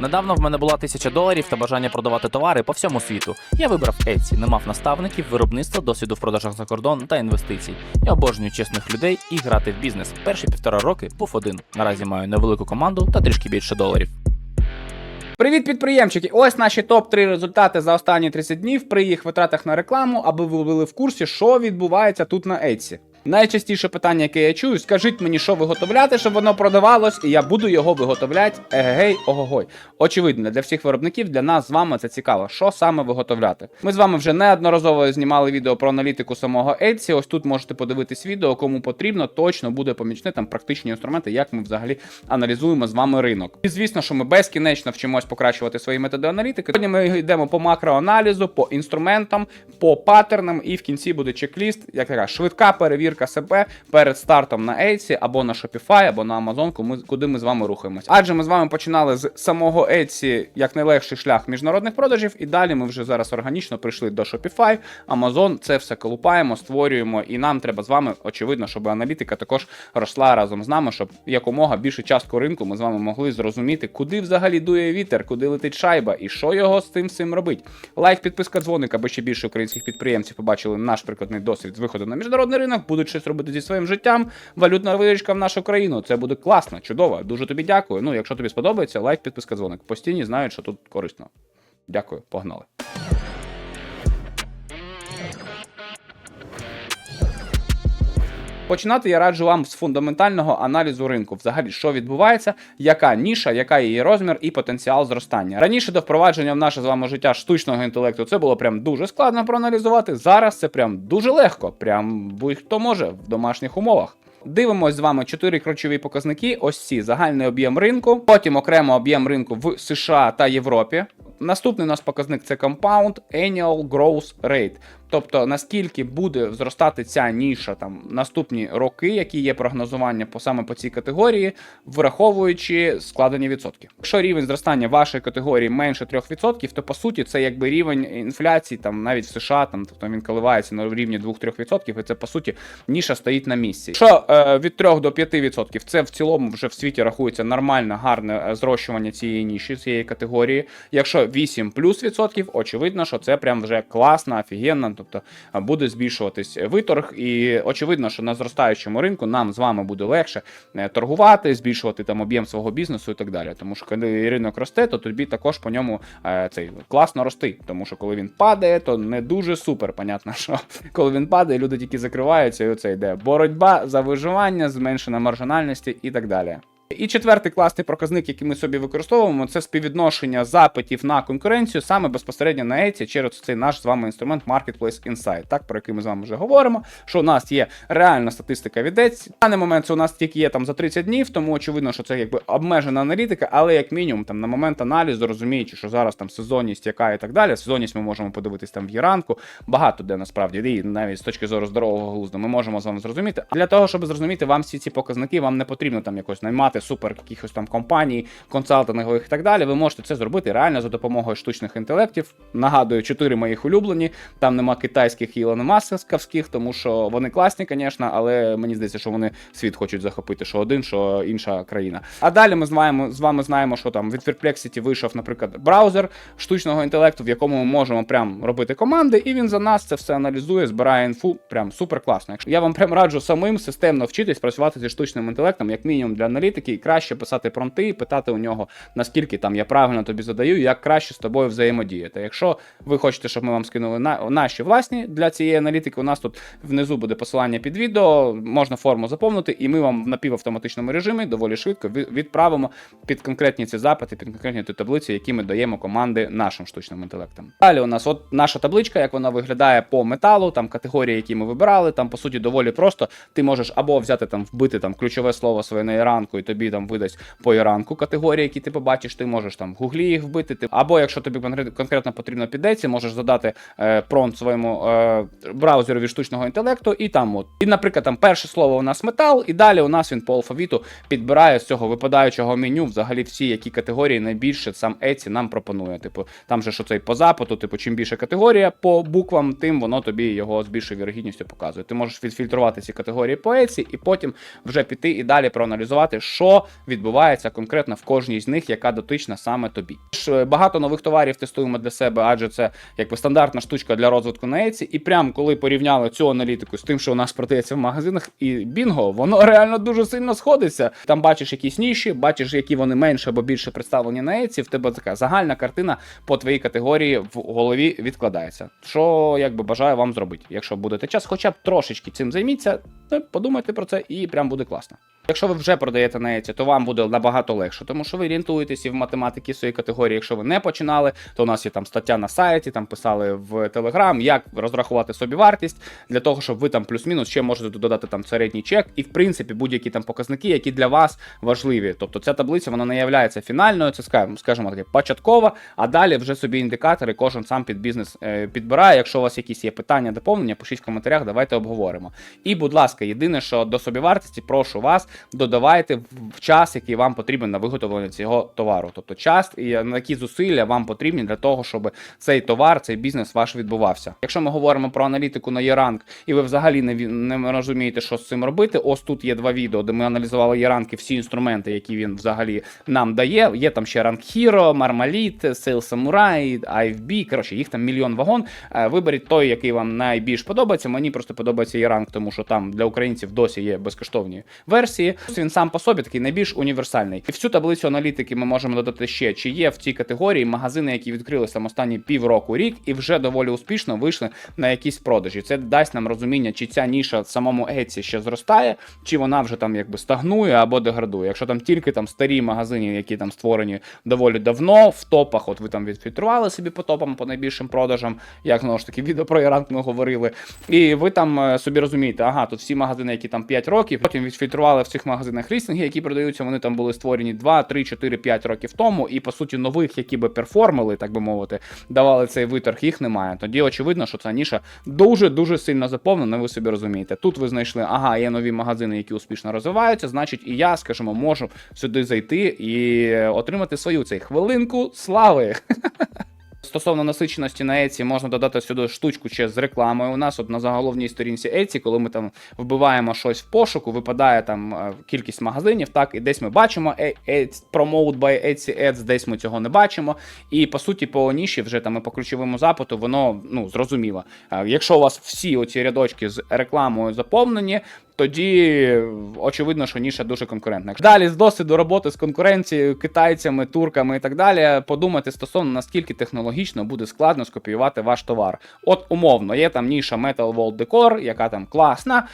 Недавно в мене була тисяча доларів та бажання продавати товари по всьому світу. Я вибрав Etsy, не мав наставників, виробництва, досвіду в продажах за кордон та інвестицій. Я обожнюю чесних людей і грати в бізнес. Перші півтора роки був один. Наразі маю невелику команду та трішки більше доларів. Привіт, підприємчики! Ось наші топ-3 результати за останні 30 днів при їх витратах на рекламу, аби ви були в курсі, що відбувається тут на Etsy. Найчастіше питання, яке я чую, скажіть мені, що виготовляти, щоб воно продавалось, і я буду його виготовляти. Егегей, огогой. Очевидно, для всіх виробників, для нас з вами це цікаво, що саме виготовляти. Ми з вами вже неодноразово знімали відео про аналітику самого Etsy. Ось тут можете подивитись відео, кому потрібно, точно буде помічне там практичні інструменти, як ми взагалі аналізуємо з вами ринок. І звісно, що ми безкінечно вчимось покращувати свої методи аналітики. Сьогодні ми йдемо по макроаналізу, по інструментам, по паттернам, і в кінці буде чек-ліст, як така швидка перевірка себе перед стартом на Etsy або на Shopify, або на Amazon, куди ми з вами рухаємось. Адже ми з вами починали з самого Etsy як найлегший шлях міжнародних продажів, і далі ми вже зараз органічно прийшли до Shopify, Amazon, це все колупаємо, створюємо, і нам треба з вами, очевидно, щоб аналітика також росла разом з нами, щоб якомога більшу частку ринку ми з вами могли зрозуміти, куди взагалі дує вітер, куди летить шайба і що його з цим всім робить. Лайк, підписка, дзвоник, аби ще більше українських підприємців побачили наш прикладний досвід з виходу на міжнародний ринок, будуть щось робити зі своїм життям. Валютна виручка в нашу країну. Це буде класно, чудово. Дуже тобі дякую. Ну, якщо тобі сподобається, лайк, підписка, дзвоник. Постійні знають, що тут корисно. Дякую, погнали. Починати я раджу вам з фундаментального аналізу ринку. Взагалі, що відбувається, яка ніша, яка її розмір і потенціал зростання. Раніше до впровадження в наше з вами життя штучного інтелекту це було прям дуже складно проаналізувати. Зараз це прям дуже легко, прям будь-хто може в домашніх умовах. Дивимось з вами чотири ключові показники. Ось ці загальний об'єм ринку, потім окремо об'єм ринку в США та Європі. Наступний у нас показник це Compound Annual Growth Rate. Тобто наскільки буде зростати ця ніша там наступні роки, які є прогнозування по саме по цій категорії, враховуючи складені відсотки. Якщо рівень зростання вашої категорії менше 3%, то по суті це якби рівень інфляції, там навіть в США, там тобто він коливається на рівні 2-3%, і це по суті ніша стоїть на місці. Якщо е, від 3 до 5%, це в цілому вже в світі рахується нормально, гарне е, зрощування цієї ніші, цієї категорії. Якщо 8 плюс відсотків, очевидно, що це прям вже класно, офігенно, тобто буде збільшуватись виторг, і очевидно, що на зростаючому ринку нам з вами буде легше е, торгувати, збільшувати там об'єм свого бізнесу і так далі. Тому що коли ринок росте, то тобі також по ньому е, цей класно рости. Тому що коли він падає, то не дуже супер. Понятно, що коли він падає, люди тільки закриваються, і оце йде боротьба за виживання, зменшена маржинальності і так далі. І четвертий класний проказник, який ми собі використовуємо, це співвідношення запитів на конкуренцію саме безпосередньо на Etsy через цей наш з вами інструмент Marketplace Insight, так про який ми з вами вже говоримо. Що у нас є реальна статистика від Etsy. В даний момент це у нас тільки є там за 30 днів, тому очевидно, що це якби обмежена аналітика, але як мінімум там на момент аналізу, розуміючи, що зараз там сезонність, яка і так далі. Сезонність ми можемо подивитись там в Єранку, багато де насправді і навіть з точки зору здорового глузду, ми можемо з вами зрозуміти. Для того, щоб зрозуміти вам всі ці показники, вам не потрібно там якось наймати супер якихось там компаній, консалтингових і так далі. Ви можете це зробити реально за допомогою штучних інтелектів. Нагадую, чотири моїх улюблені. Там нема китайських Ілон Масковських, тому що вони класні, звісно, але мені здається, що вони світ хочуть захопити, що один, що інша країна. А далі ми знаємо з вами знаємо, що там від Perplexity вийшов, наприклад, браузер штучного інтелекту, в якому ми можемо прям робити команди, і він за нас це все аналізує, збирає інфу. Прям супер класно. Якщо я вам прям раджу самим системно вчитись працювати зі штучним інтелектом, як мінімум для аналітики, і краще писати промпти, і питати у нього, наскільки там я правильно тобі задаю, як краще з тобою взаємодіяти. Якщо ви хочете, щоб ми вам скинули на наші власні для цієї аналітики, у нас тут внизу буде посилання під відео, можна форму заповнити, і ми вам в напівавтоматичному режимі доволі швидко відправимо під конкретні ці запити, під конкретні ті таблиці, які ми даємо команди нашим штучним інтелектам. Далі у нас от наша табличка, як вона виглядає по металу, там категорії, які ми вибирали. Там по суті доволі просто. Ти можеш або взяти там вбити там ключове слово своє на іранку, і тобі там видасть по іранку категорії, які ти побачиш. Ти можеш там в гуглі їх вбити. Ти або якщо тобі конкретно потрібно підеться, можеш задати е, промпт своєму е, браузеру від штучного інтелекту, і там от. І, наприклад, там перше слово у нас метал, і далі у нас він по алфавіту підбирає з цього випадаючого меню взагалі всі, які категорії найбільше сам Etsy нам пропонує. Типу, там же що цей по запиту, типу, чим більше категорія по буквам, тим воно тобі його з більшою вірогідністю показує. Ти можеш відфільтрувати ці категорії по Etsy і потім вже піти і далі проаналізувати, що що відбувається конкретно в кожній з них, яка дотична саме тобі. Е, Багато нових товарів тестуємо для себе, адже це якби стандартна штучка для розвитку на Etsy. І прям коли порівняли цю аналітику з тим, що у нас продається в магазинах, і бінго, воно реально дуже сильно сходиться. Там бачиш якісь ніші, бачиш, які вони менше або більше представлені на Etsy, в тебе така загальна картина по твоїй категорії в голові відкладається. Що якби бажаю вам зробити, якщо будете час, хоча б трошечки цим займіться, подумайте про це і прям буде класно. Якщо ви вже продаєте на Etsy, то вам буде набагато легше, тому що ви орієнтуєтесь і в математиці своєї категорії. Якщо ви не починали, то у нас є там стаття на сайті, там писали в Telegram, як розрахувати собі вартість для того, щоб ви там плюс-мінус ще можете додати там середній чек, і в принципі будь-які там показники, які для вас важливі. Тобто ця таблиця вона не є фінальною, це скажімо, таке початкова, а далі вже собі індикатори кожен сам під бізнес е, підбирає. Якщо у вас якісь є питання, доповнення, пишіть в коментарях, давайте обговоримо. І, будь ласка, єдине, що до собівартості, прошу вас, додавайте в- час, який вам потрібен на виготовлення цього товару. Тобто час і на які зусилля вам потрібні для того, щоб цей товар, цей бізнес ваш відбувався. Якщо ми говоримо про аналітику на Єранг, і ви взагалі не, не розумієте, що з цим робити, ось тут є два відео, де ми аналізували Єранг і всі інструменти, які він взагалі нам дає. Є там ще Ранг Hero, Marmalit, Sales Samurai, IFB, коротше, їх там мільйон вагон. Е, Виберіть той, який вам найбільш подобається. Мені просто подобається Єранг, тому що там для українців досі є безкоштовні версії. Він сам по собі такий найбільш універсальний. І в цю таблицю аналітики ми можемо додати ще, чи є в цій категорії магазини, які відкрилися там останні півроку рік, і вже доволі успішно вийшли на якісь продажі. Це дасть нам розуміння, чи ця ніша в самому Etsy ще зростає, чи вона вже там якби стагнує або деградує. Якщо там тільки там старі магазини, які там створені доволі давно, в топах, от ви там відфільтрували собі по топам, по найбільшим продажам, як знову ж таки відео про Іранг ми говорили. І ви там е, собі розумієте, ага, тут всі магазини, які там 5 років, потім відфільтрували цих магазинах лістинги, які продаються, вони там були створені 2, 3, 4, 5 років тому, і по суті нових, які би перформили, так би мовити, давали цей виторг, їх немає. Тоді очевидно, що ця ніша дуже дуже сильно заповнена. Ви собі розумієте. Тут ви знайшли, ага, є нові магазини, які успішно розвиваються. Значить, і я, скажімо, можу сюди зайти і е, отримати свою цей хвилинку слави. Стосовно насиченості на Etsy, можна додати сюди штучку ще з рекламою. У нас от на заголовній сторінці Etsy, коли ми там вбиваємо щось в пошуку, випадає там е, кількість магазинів, так, і десь ми бачимо е- Promote by Etsy Ads, десь ми цього не бачимо. І по суті, по ніші, вже там і по ключовому запиту, воно ну зрозуміло. Е, Якщо у вас всі оці рядочки з рекламою заповнені, тоді очевидно, що ніша дуже конкурентна. Далі з досвіду роботи з конкуренцією, китайцями, турками і так далі, подумати стосовно наскільки технологічно буде складно скопіювати ваш товар. От умовно, є там ніша Metal Wall Decor, яка там класна,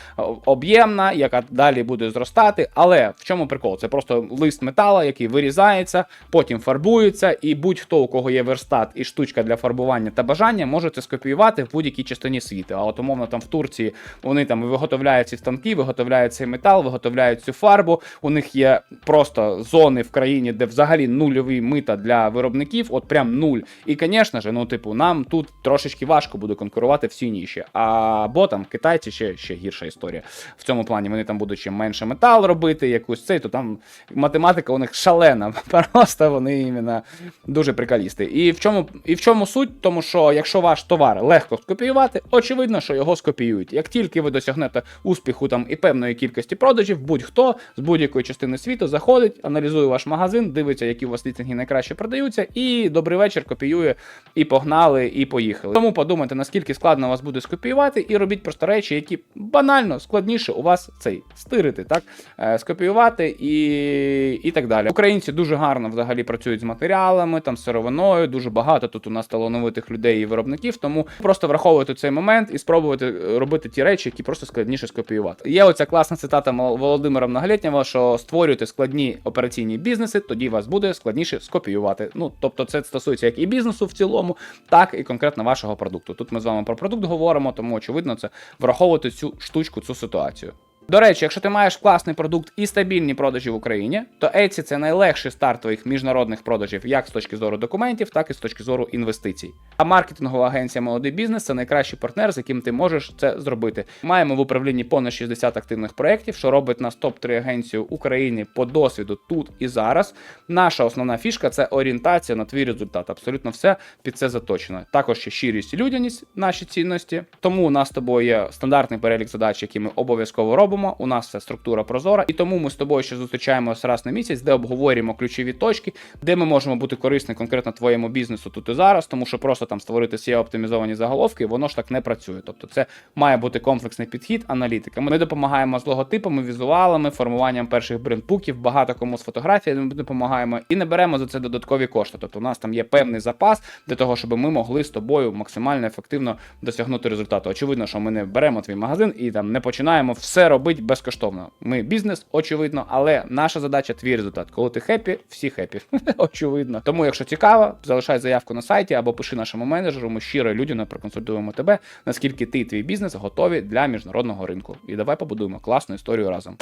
об'ємна, яка далі буде зростати. Але в чому прикол? Це просто лист метала, який вирізається, потім фарбується, і будь-хто, у кого є верстат і штучка для фарбування та бажання, може це скопіювати в будь-якій частині світу. А от умовно там в Турції вони там виготовляють ці станки, виготовляють цей метал, виготовляють цю фарбу. У них є просто зони в країні, де взагалі нульові мита для виробників, от прям нуль. І, звісно ж, ну, типу, нам тут трошечки важко буде конкурувати в цій ніші. Або там китайці ще, ще гірша історія. В цьому плані вони там будуть ще менше метал робити, якусь цей, то там математика у них шалена. Просто вони іменно дуже приколісти. І в чому, і в чому суть? Тому що якщо ваш товар легко скопіювати, очевидно, що його скопіюють. Як тільки ви досягнете успіху там і певної кількості продажів, будь-хто з будь-якої частини світу заходить, аналізує ваш магазин, дивиться, які у вас лістинги найкраще продаються, і добрий вечір копіює, і погнали, і поїхали. Тому подумайте, наскільки складно вас буде скопіювати, і робіть просто речі, які банально складніше у вас цей стирити, так Е, скопіювати і, і так далі. Українці дуже гарно взагалі працюють з матеріалами, там сировиною. Дуже багато тут у нас талановитих людей і виробників. Тому просто враховуйте цей момент і спробуйте е, робити ті речі, які просто складніше скопіювати. Є оця класна цитата Володимира Многолітнього, що створюйте складні операційні бізнеси, тоді вас буде складніше скопіювати. Ну тобто, це стосується як і бізнесу в цілому, так і конкретно вашого продукту. Тут ми з вами про продукт говоримо, тому очевидно, це враховувати цю штучку, цю ситуацію. До речі, якщо ти маєш класний продукт і стабільні продажі в Україні, то Etsy – це найлегший старт твоїх міжнародних продажів як з точки зору документів, так і з точки зору інвестицій. А маркетингова агенція молодий бізнес це найкращий партнер, з яким ти можеш це зробити. Маємо в управлінні понад 60 активних проєктів, що робить нас топ-3 агенцію України по досвіду тут і зараз. Наша основна фішка це орієнтація на твій результат. Абсолютно все під це заточено. Також ще щирість і людяність, наші цінності. Тому у нас з тобою є стандартний перелік задач, які ми обов'язково робимо. У нас це структура прозора, і тому ми з тобою ще зустрічаємося раз на місяць, де обговорюємо ключові точки, де ми можемо бути корисні конкретно твоєму бізнесу тут і зараз, тому що просто там створити SEO оптимізовані заголовки, воно ж так не працює. Тобто, це має бути комплексний підхід, аналітика. Ми допомагаємо з логотипами, візуалами, формуванням перших брендбуків, багато кому з фотографіями ми допомагаємо і не беремо за це додаткові кошти. Тобто, у нас там є певний запас для того, щоб ми могли з тобою максимально ефективно досягнути результату. Очевидно, що ми не беремо твій магазин і там не починаємо все робити безкоштовно. Ми бізнес, очевидно, але наша задача твій результат. Коли ти хеппі, всі хеппі. очевидно. Тому, якщо цікаво, залишай заявку на сайті або пиши нашому менеджеру. Ми щиро і людяно проконсультуємо тебе, наскільки ти і твій бізнес готові для міжнародного ринку. І давай побудуємо класну історію разом.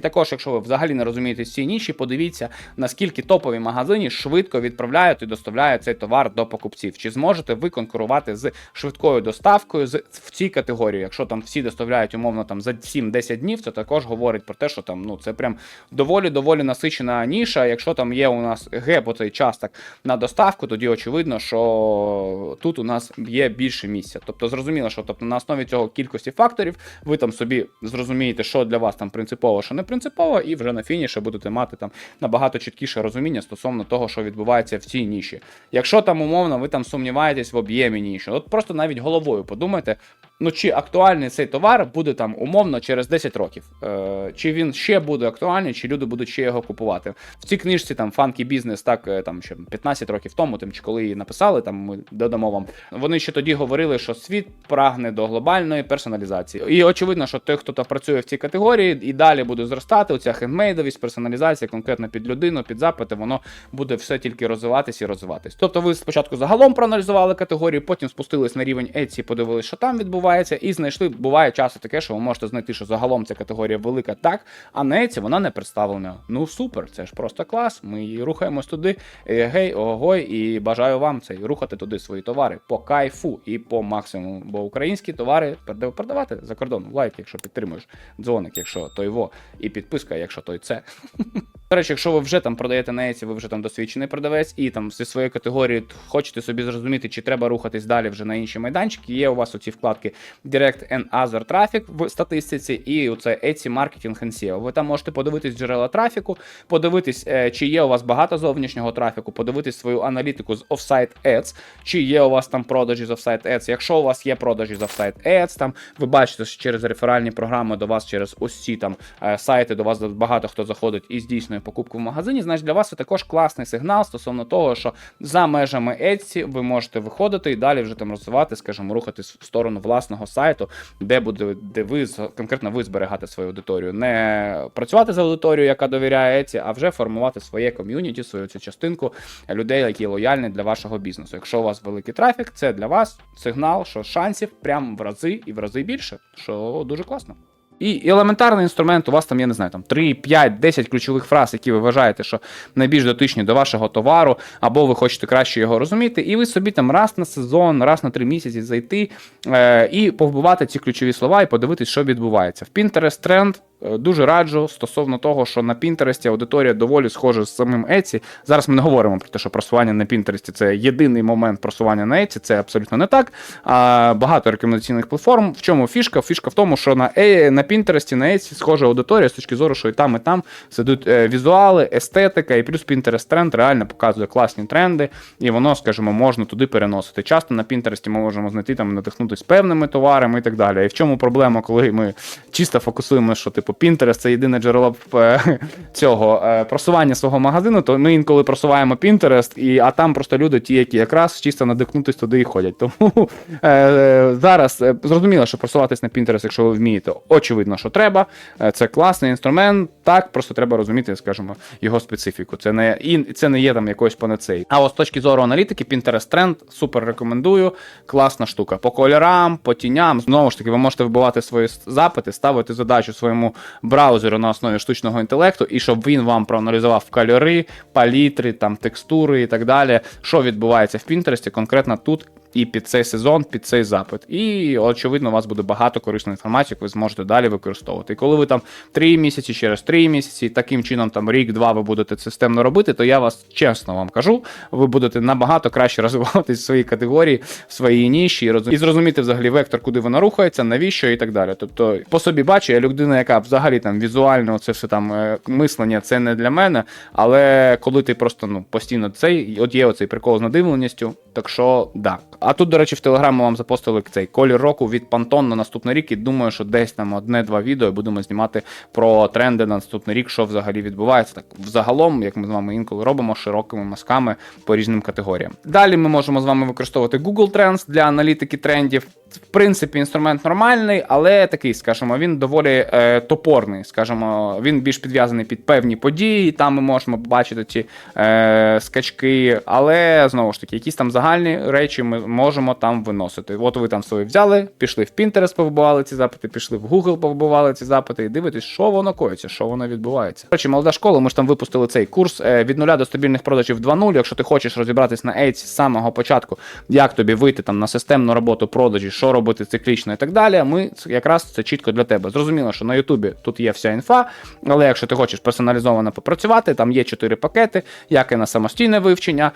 Також, якщо ви взагалі не розумієте ці ніші, подивіться, наскільки топові магазині швидко відправляють і доставляють цей товар до покупців. Чи зможете ви конкурувати з швидкою доставкою з в цій категорії? Якщо там всі доставляють умовно там за 7-10 днів, це також говорить про те, що там ну це прям доволі доволі насичена ніша. Якщо там є у нас геп оцей час так на доставку, тоді очевидно, що тут у нас є більше місця. Тобто зрозуміло, що тобто на основі цього кількості факторів ви там собі зрозумієте, що для вас там принципово, що не принципово, і вже на фініші будете мати там набагато чіткіше розуміння стосовно того, що відбувається в цій ніші. Якщо там умовно ви там сумніваєтесь в об'ємі ніші, от просто навіть головою подумайте. Ну, чи актуальний цей товар буде там умовно через 10 років? Е, Чи він ще буде актуальний, чи люди будуть ще його купувати? В цій книжці там фанкі бізнес, так е, там ще 15 років тому, тим чи коли її написали, там ми додамо вам. Вони ще тоді говорили, що світ прагне до глобальної персоналізації. І очевидно, що той, хто там працює в цій категорії, і далі буде зростати. Оця хендмейдовість, персоналізація конкретно під людину, під запити, воно буде все тільки розвиватись і розвиватись. Тобто, ви спочатку загалом проаналізували категорію, потім спустились на рівень Etsy, подивилися, що там відбувається, і знайшли. Буває часто таке, що ви можете знайти, що загалом ця категорія велика так, а Etsy вона не представлена. Ну супер, це ж просто клас. Ми її рухаємось туди. Е, Гей, огой, і бажаю вам це рухати туди свої товари по кайфу і по максимуму. Бо українські товари продавати за кордон. Лайк, якщо підтримуєш, дзвоник, якщо той во, і підписка, якщо той це. До речі, якщо ви вже там продаєте на Etsy, ви вже там досвідчений продавець, і там зі своєї категорії хочете собі зрозуміти, чи треба рухатись далі вже на інші майданчики. Є у вас оці вкладки Direct and Other Traffic в статистиці, і оце Etsy Marketing and SEO. Ви там можете подивитись джерела трафіку, подивитись, е, чи є у вас багато зовнішнього трафіку, подивитись свою аналітику з Offsite Ads, чи є у вас там продажі з Offsite Ads. Якщо у вас є продажі з Offsite Ads, там ви бачите, що через реферальні програми до вас, через ось там е, сайти до вас багато хто заходить і здійснює покупку в магазині. Значить, для вас це також класний сигнал стосовно того, що за межами Etsy ви можете виходити і далі вже там розвивати, скажімо, рухатись в сторону власного сайту, де буде, де ви конкретно ви зберігати свою аудиторію. Не працювати з аудиторією, яка довіряє Etsy, а вже формувати своє ком'юніті, свою цю частинку людей, які лояльні для вашого бізнесу. Якщо у вас великий трафік, це для вас сигнал, що шансів прям в рази і в рази більше, що дуже класно. І елементарний інструмент, у вас там, я не знаю, там 3, 5, 10 ключових фраз, які ви вважаєте, що найбільш дотичні до вашого товару, або ви хочете краще його розуміти, і ви собі там раз на сезон, раз на 3 місяці зайти е, і повбивати ці ключові слова і подивитись, що відбувається. В Pinterest е, дуже раджу стосовно того, що на Pinterest аудиторія доволі схожа з самим Etsy. Зараз ми не говоримо про те, що просування на Pinterest це єдиний момент просування на Etsy, це абсолютно не так. А багато рекомендаційних платформ. В чому фішка? Фішка в тому, що на е, на Etsy схожа аудиторія з точки зору, що і там, і там сидуть е, візуали, естетика, і плюс Pinterest тренд реально показує класні тренди, і воно, скажімо, можна туди переносити. Часто на Pinterest ми можемо знайти там надихнутися певними товарами і так далі. І в чому проблема, коли ми чисто фокусуємо, що типу Pinterest це єдине джерело е, цього е, просування свого магазину, то ми інколи просуваємо Pinterest, і, а там просто люди, ті, які якраз чисто надихнутись туди і ходять. Тому е, зараз зрозуміло, що просуватись на Pinterest, якщо ви вмієте, очевидно, що треба. Це класний інструмент. Так, просто треба розуміти, скажімо, його специфіку. Це не і це не є там якоюсь панацеї. А от з точки зору аналітики, Pinterest тренд супер рекомендую. Класна штука. По кольорам, по тіням. Знову ж таки, ви можете вибивати свої запити, ставити задачу своєму браузеру на основі штучного інтелекту, і щоб він вам проаналізував кольори, палітри, там текстури і так далі, що відбувається в Пінтересті конкретно тут. І під цей сезон, під цей запит. І очевидно, у вас буде багато корисної інформації, яку ви зможете далі використовувати. І коли ви там 3 місяці, через 3 місяці, таким чином там рік-два ви будете системно робити, то я вас чесно вам кажу, ви будете набагато краще розвиватись в своїй категорії, в своїй ніші і, розум... і зрозуміти взагалі вектор, куди вона рухається, навіщо і так далі. Тобто, по собі бачу, я людина, яка взагалі там візуально це все там е, мислення, це не для мене. Але коли ти просто ну постійно цей, от є оцей прикол з надивленістю, так що да. А тут, до речі, в Телеграм ми вам запостили цей колір року від Pantone на наступний рік. І думаю, що десь там одне-два відео будемо знімати про тренди на наступний рік, що взагалі відбувається. Так взагалом, як ми з вами інколи робимо, широкими мазками по різним категоріям. Далі ми можемо з вами використовувати Google Trends для аналітики трендів. В принципі, інструмент нормальний, але такий, скажімо, він доволі е, топорний. Скажімо, він більш підв'язаний під певні події. Там ми можемо побачити ці е, скачки, але знову ж таки, якісь там загальні речі ми можемо там виносити. От ви там свої взяли, пішли в Pinterest, повбивали ці запити, пішли в Google, повбивали ці запити, і дивитесь, що воно коїться, що воно відбувається. До речі, молода школа, ми ж там випустили цей курс е, від нуля до стабільних продажів 2.0. Якщо ти хочеш розібратись на Etsy з самого початку, як тобі вийти там на системну роботу продажі, що робити циклічно і так далі. Ми якраз це чітко для тебе. Зрозуміло, що на Ютубі тут є вся інфа, але якщо ти хочеш персоналізовано попрацювати, там є чотири пакети, як і на самостійне вивчення.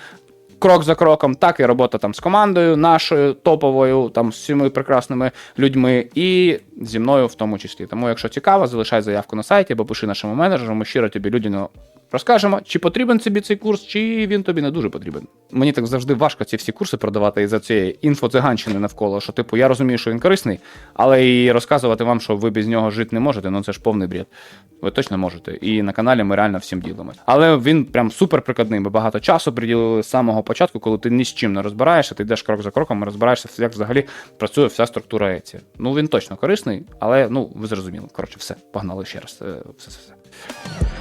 Крок за кроком, так і робота там з командою нашою топовою, там з всіми прекрасними людьми, і зі мною в тому числі. Тому, якщо цікаво, залишай заявку на сайті або пиши нашому менеджеру. Ми щиро тобі людяно розкажемо, чи потрібен тобі цей курс, чи він тобі не дуже потрібен. Мені так завжди важко ці всі курси продавати із за цієї інфоциганщини навколо. Що, типу, я розумію, що він корисний, але і розказувати вам, що ви без нього жити не можете, ну це ж повний бред. Ви точно можете. І на каналі ми реально всім ділимось. Але він прям супер прикладний. Ми багато часу приділили з самого початку, коли ти ні з чим не розбираєшся, ти йдеш крок за кроком і розбираєшся, як взагалі працює вся структура Еці. Ну він точно корисний, але ну ви зрозуміли. Коротше, все, погнали ще раз. Е,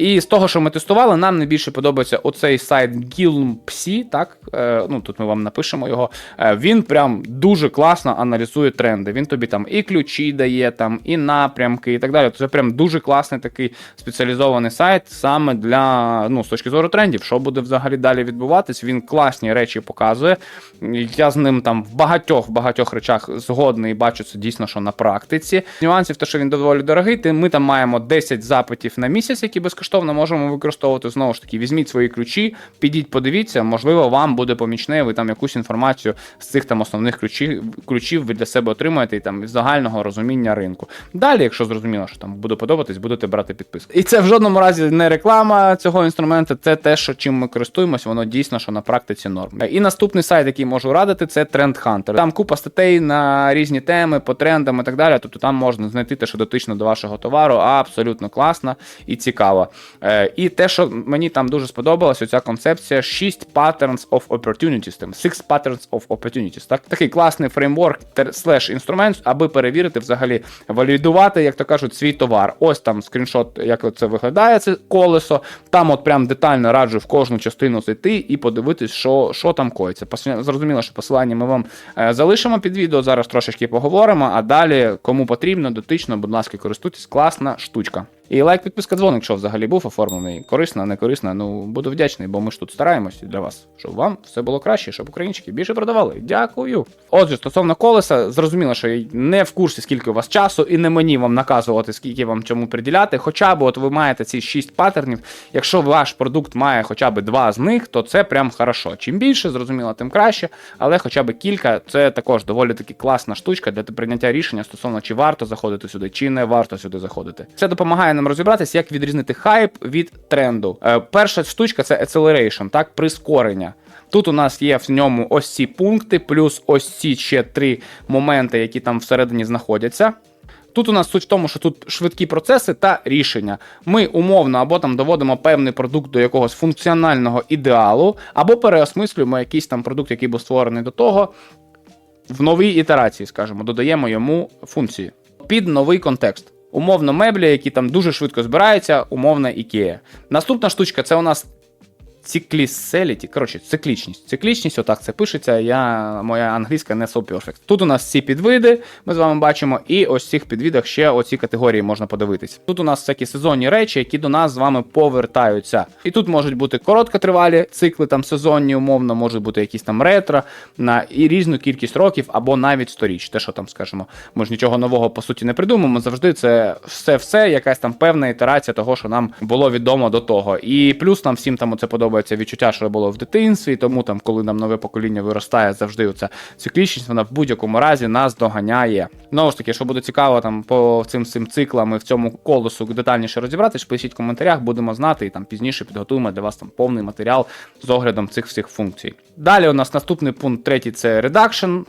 І з того, що ми тестували, нам найбільше подобається оцей сайт Gilm.psi, так? Е, ну тут ми вам напишемо його. Е, він прям дуже класно аналізує тренди. Він тобі там і ключі дає, там, і напрямки, і так далі. Це прям дуже класний такий спеціалізований сайт саме для ну, з точки зору трендів, що буде взагалі далі відбуватись. Він класні речі показує. Я з ним там в багатьох в багатьох речах згодний і бачу це дійсно, що на практиці. Нюансів, те, що він доволі дорогий, ми там маємо 10 запитів на місяць, які безкоштовно можемо використовувати. Знову ж таки, візьміть свої ключі, підіть, подивіться, можливо, вам буде помічне, ви там якусь інформацію з цих там основних ключів, ключів ви для себе отримаєте і там із загального розуміння ринку. Далі, якщо зрозуміло, що там буде подобатись, будете брати підписку. І це в жодному разі не реклама цього інструменту, це те, що чим ми користуємось, воно дійсно, що на практиці норм. І наступний сайт, який можу радити, це Trend Hunter. Там купа статей на різні теми, по трендам і так далі. Тобто там можна знайти те, що дотично до вашого товару, абсолютно класно і цікаво. Е, і те, що мені там дуже сподобалось, оця концепція 6 patterns of opportunities, там 6 patterns of opportunities. Так, такий класний фреймворк слеш інструмент, аби перевірити взагалі, валідувати, як то кажуть, свій товар. Ось там скріншот, як це виглядає, це колесо. Там от прям детально раджу в кожну частину зайти і подивитись, що, що там коїться. Зрозуміло, що посилання ми вам е, залишимо під відео. Зараз трошечки поговоримо, а далі, кому потрібно, дотично, будь ласка, користуйтесь, класна штучка. І лайк, підписка, дзвоник, що взагалі був оформлений. Корисна, не корисна. Ну буду вдячний, бо ми ж тут стараємося для вас, щоб вам все було краще, щоб українчики більше продавали. Дякую. Отже, стосовно колеса, зрозуміло, що я не в курсі, скільки у вас часу, і не мені вам наказувати, скільки вам чому приділяти. Хоча б от ви маєте ці 6 паттернів. Якщо ваш продукт має хоча б два з них, то це прям хорошо. Чим більше, зрозуміло, тим краще. Але хоча б кілька це також доволі таки класна штучка для прийняття рішення стосовно чи варто заходити сюди, чи не варто сюди заходити. Це допомагає нам розібратися, як відрізнити хайп від тренду. Е, перша штучка це acceleration, так, прискорення. Тут у нас є в ньому ось ці пункти, плюс ось ці ще три моменти, які там всередині знаходяться. Тут у нас суть в тому, що тут швидкі процеси та рішення. Ми умовно або там доводимо певний продукт до якогось функціонального ідеалу, або переосмислюємо якийсь там продукт, який був створений до того, в новій ітерації, скажімо, додаємо йому функції під новий контекст. Умовно, меблі, які там дуже швидко збираються, умовно Ікея. Наступна штучка це у нас Cyclicality, коротше, циклічність. Циклічність, отак це пишеться. Я, моя англійська не so perfect. Тут у нас ці підвиди, ми з вами бачимо, і ось в цих підвідах ще оці категорії можна подивитись. Тут у нас всякі сезонні речі, які до нас з вами повертаються. І тут можуть бути короткотривалі цикли, там сезонні, умовно, можуть бути якісь там ретро на і різну кількість років або навіть сторіч. Те, що там скажемо, ми ж нічого нового по суті не придумаємо. Завжди це все, все якась там певна ітерація того, що нам було відомо до того. І плюс нам всім там це подобається відчуття, що було в дитинстві. Тому там, коли нам нове покоління виростає, завжди оця циклічність, вона в будь-якому разі нас доганяє. Знову ж таки, що буде цікаво там по цим цим циклам і в цьому колесу детальніше розібратись, пишіть в коментарях, будемо знати, і там пізніше підготуємо для вас там повний матеріал з оглядом цих всіх функцій. Далі у нас наступний пункт третій це м,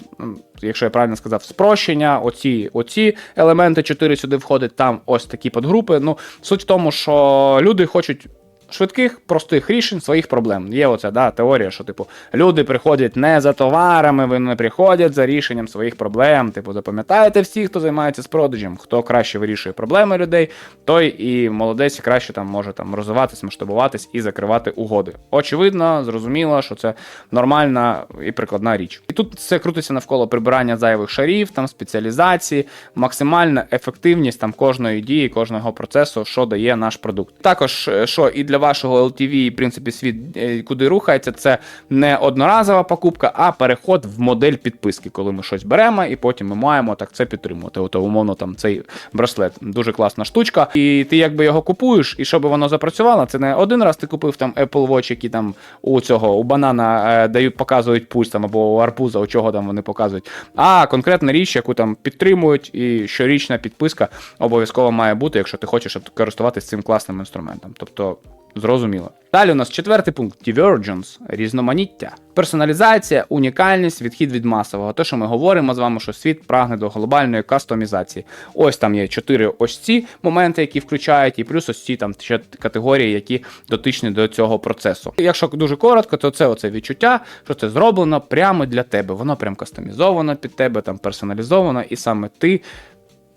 якщо я правильно сказав, спрощення. Оці, оці елементи 4 сюди входять, там ось такі подгрупи. Ну, суть в тому, що люди хочуть. Швидких, простих рішень своїх проблем. Є оця да, теорія, що типу люди приходять не за товарами, вони приходять за рішенням своїх проблем. Типу, запам'ятаєте всі, хто займається з продажем, хто краще вирішує проблеми людей, той і молодець краще там може там розвиватись, масштабуватись і закривати угоди. Очевидно, зрозуміло, що це нормальна і прикладна річ. І тут все крутиться навколо прибирання зайвих шарів, там спеціалізації, максимальна ефективність там кожної дії, кожного процесу, що дає наш продукт. Також е, що і для вашого LTV, і в принципі, світ е, куди рухається, це не одноразова покупка, а переход в модель підписки, коли ми щось беремо, і потім ми маємо так це підтримувати. От умовно там цей браслет. Дуже класна штучка. І ти якби його купуєш, і щоб воно запрацювало, це не один раз ти купив там Apple Watch, які там у цього у банана е, дають, показують пульс там або у арбуза, у чого там вони показують. А конкретна річ, яку там підтримують, і щорічна підписка обов'язково має бути, якщо ти хочеш користуватися цим класним інструментом. Тобто. Зрозуміло. Далі у нас четвертий пункт divergence, різноманіття. Персоналізація, унікальність, відхід від масового. Те, що ми говоримо з вами, що світ прагне до глобальної кастомізації. Ось там є чотири ось ці моменти, які включають, і плюс ось ці там ще категорії, які дотичні до цього процесу. Якщо дуже коротко, то це оце відчуття, що це зроблено прямо для тебе. Воно прям кастомізовано під тебе, там персоналізовано, і саме ти,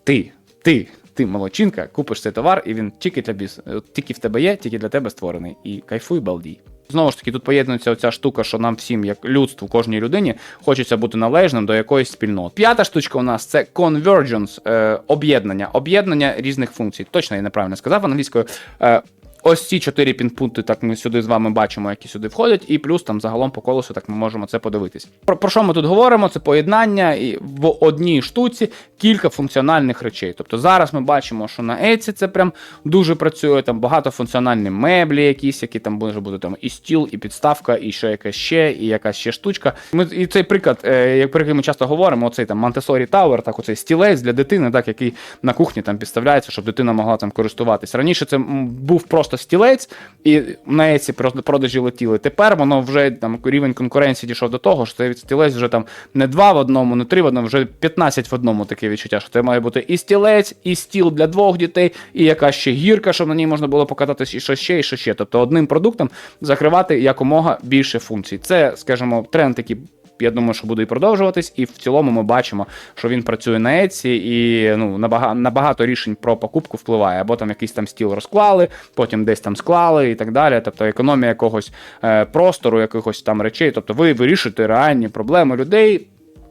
ти, ти ти молочинка, купиш цей товар, і він тільки біз... тільки в тебе є, тільки для тебе створений. І кайфуй, балдій. Знову ж таки, тут поєднується оця штука, що нам всім, як людству, кожній людині, хочеться бути належним до якоїсь спільноти. П'ята штучка у нас це convergence, е, об'єднання, об'єднання різних функцій. Точно я неправильно сказав англійською. Е, Ось ці чотири пінпункти, так ми сюди з вами бачимо, які сюди входять, і плюс там загалом по колесу так ми можемо це подивитись. Про, про що ми тут говоримо? Це поєднання і в одній штуці кілька функціональних речей. Тобто зараз ми бачимо, що на Etsy це прям дуже працює. Там багатофункціональні меблі, якісь, які там може бути там і стіл, і підставка, і ще якась ще, і якась ще штучка. Ми і цей приклад, е, як про який ми часто говоримо, оцей там Montessori Tower, так оцей стілець для дитини, так який на кухні там підставляється, щоб дитина могла там користуватись. Раніше це був просто стілець, і на просто продажі летіли. Тепер воно вже там рівень конкуренції дійшов до того, що цей стілець вже там не два в одному, не три в одному, вже 15 в одному таке відчуття, що це має бути і стілець, і стіл для двох дітей, і якась ще гірка, щоб на ній можна було покататись, і що ще, і що ще. Тобто одним продуктом закривати якомога більше функцій. Це, скажімо, тренд, який я думаю, що буде і продовжуватись, і в цілому ми бачимо, що він працює на Еці, і ну, на, бага, на багато рішень про покупку впливає. Або там якийсь там стіл розклали, потім десь там склали і так далі. Тобто економія якогось е, простору, якихось там речей. Тобто ви вирішуєте реальні проблеми людей.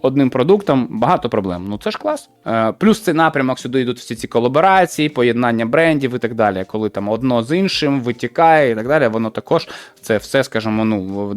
Одним продуктом багато проблем. Ну це ж клас. Е, плюс цей напрямок сюди йдуть всі ці колаборації, поєднання брендів і так далі. Коли там одно з іншим витікає і так далі, воно також це все, скажімо, ну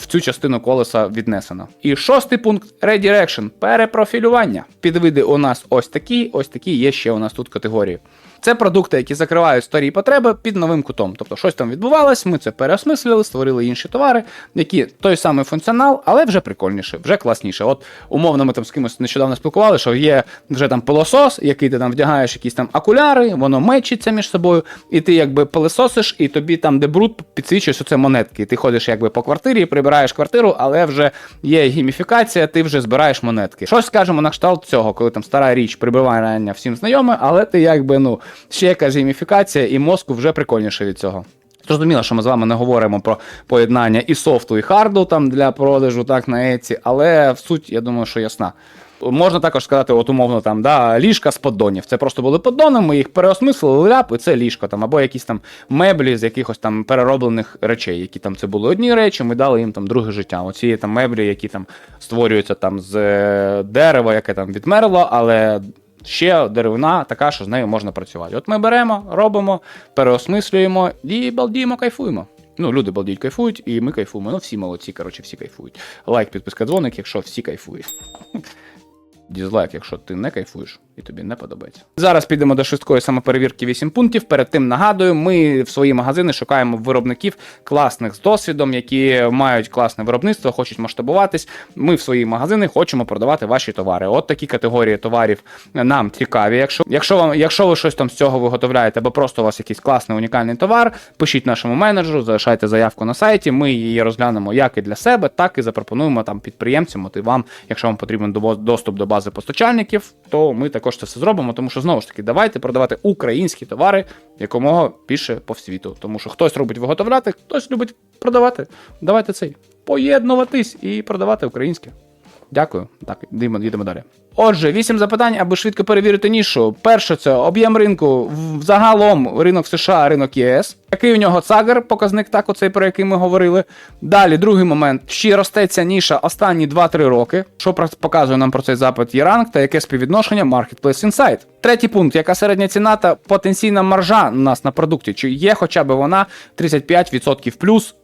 в- цю частину колеса віднесено. І шостий пункт redirection – перепрофілювання. Підвиди у нас ось такі, ось такі є ще у нас тут категорії. Це продукти, які закривають старі потреби під новим кутом. Тобто щось там відбувалось, ми це переосмислили, створили інші товари, які той самий функціонал, але вже прикольніше, вже класніше. От умовно, ми там з кимось нещодавно спілкували, що є вже там пилосос, який ти там вдягаєш якісь там окуляри, воно мечиться між собою, і ти якби пилососиш, і тобі там, де бруд, підсвічує, що це монетки. І ти ходиш якби по квартирі, прибираєш квартиру, але вже є гіміфікація, ти вже збираєш монетки. Щось скажемо на кшталт цього, коли там стара річ прибивання всім знайоме, але ти якби ну ще якась гейміфікація, і мозку вже прикольніше від цього. Зрозуміло, що ми з вами не говоримо про поєднання і софту, і харду там для продажу, так на Еці, але в суть, я думаю, що ясна. Можна також сказати, от умовно там, да, ліжка з поддонів. Це просто були поддони, ми їх переосмислили, ляп, і це ліжко там, або якісь там меблі з якихось там перероблених речей, які там це були одні речі, ми дали їм там друге життя. Оці там меблі, які там створюються там з е, дерева, яке там відмерло, але ще деревина така, що з нею можна працювати. От ми беремо, робимо, переосмислюємо і балдіємо, кайфуємо. Ну, люди балдіють, кайфують, і ми кайфуємо. Ну, всі молодці, коротше, всі кайфують. Лайк, підписка, дзвоник, якщо всі кайфують. Дізлайк, якщо ти не кайфуєш і тобі не подобається. Зараз підемо до швидкої самоперевірки 8 пунктів. Перед тим нагадую, ми в свої магазини шукаємо виробників класних з досвідом, які мають класне виробництво, хочуть масштабуватись. Ми в свої магазини хочемо продавати ваші товари. От такі категорії товарів нам цікаві. Якщо, якщо вам, якщо ви щось там з цього виготовляєте, або просто у вас якийсь класний унікальний товар, пишіть нашому менеджеру, залишайте заявку на сайті. Ми її розглянемо як і для себе, так і запропонуємо там підприємцям. От і вам, якщо вам потрібен до- доступ до бази постачальників, то ми також це все зробимо. Тому що знову ж таки, давайте продавати українські товари якомога більше по світу. Тому що хтось робить виготовляти, хтось любить продавати. Давайте цей поєднуватись і продавати українське. Дякую. Так, йдемо, йдемо далі. Отже, вісім запитань, аби швидко перевірити нішу. Перше це об'єм ринку. В- Загалом ринок США, ринок ЄС. Який у нього цагер, показник так, оцей, про який ми говорили. Далі, другий момент. Чи росте ця ніша останні 2-3 роки? Що показує нам про цей запит є та яке співвідношення Marketplace Insight? Третій пункт. Яка середня ціна та потенційна маржа у нас на продукті? Чи є хоча б вона 35% плюс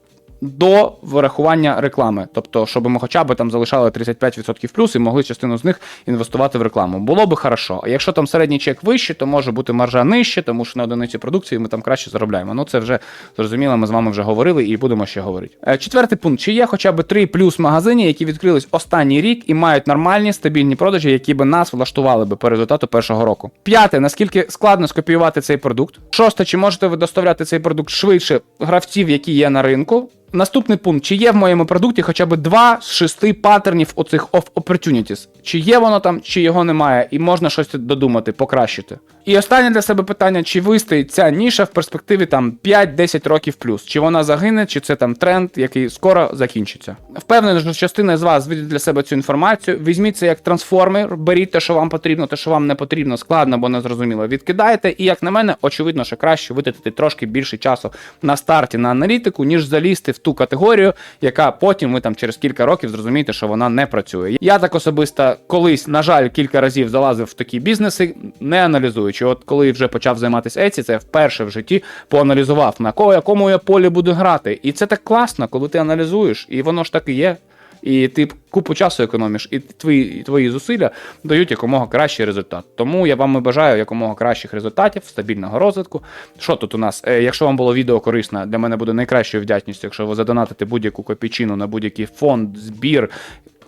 до вирахування реклами. Тобто, щоб ми хоча б там залишали 35% плюс і могли частину з них інвестувати в рекламу. Було би хорошо. А якщо там середній чек вищий, то може бути маржа нижче, тому що на одиниці продукції ми там краще заробляємо. Ну це вже зрозуміло, ми з вами вже говорили і будемо ще говорити. Е, Четвертий пункт: чи є хоча б 3 плюс магазині, які відкрились останній рік і мають нормальні стабільні продажі, які би нас влаштували би по результату першого року. П'яте, наскільки складно скопіювати цей продукт. Шосте, чи можете ви доставляти цей продукт швидше гравців, які є на ринку. Наступний пункт: чи є в моєму продукті хоча б два з шести паттернів оцих of opportunities? Чи є воно там, чи його немає, і можна щось додумати, покращити. І останнє для себе питання: чи вистоїть ця ніша в перспективі там 5-10 років плюс? Чи вона загине, чи це там тренд, який скоро закінчиться? Впевнений, що частина з вас видить для себе цю інформацію. Візьміть це як трансформер, беріть те, що вам потрібно, те, що вам не потрібно, складно або незрозуміло. Відкидайте. І як на мене, очевидно, що краще витратити трошки більше часу на старті на аналітику, ніж залізти в ту категорію, яка потім ви там через кілька років зрозумієте, що вона не працює. Я так особисто колись, на жаль, кілька разів залазив в такі бізнеси, не аналізуючи. От коли вже почав займатися Еці, це вперше в житті поаналізував, на кого якому я полі буду грати. І це так класно, коли ти аналізуєш, і воно ж так і є. І ти купу часу економиш, і твої, твої зусилля дають якомога кращий результат. Тому я вам і бажаю якомога кращих результатів, стабільного розвитку. Що тут у нас? Е, якщо вам було відео корисно, для мене буде найкращою вдячністю, якщо ви задонатите будь-яку копійчину на будь-який фонд, збір.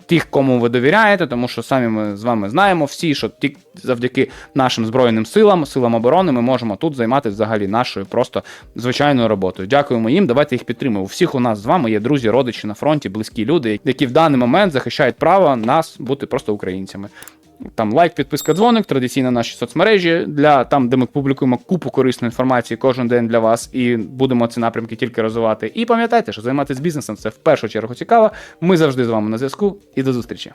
Тих, кому ви довіряєте, тому що самі ми з вами знаємо всі, що тільки завдяки нашим збройним силам, силам оборони, ми можемо тут займатися взагалі нашою просто звичайною роботою. Дякуємо їм. Давайте їх підтримуємо. У всіх у нас з вами є друзі, родичі на фронті, близькі люди, які в даний момент захищають право нас бути просто українцями. Там лайк, підписка, дзвоник, традиційно наші соцмережі для там, де ми публікуємо купу корисної інформації кожен день для вас, і будемо ці напрямки тільки розвивати. І пам'ятайте, що займатися бізнесом це в першу чергу цікаво. Ми завжди з вами на зв'язку і до зустрічі.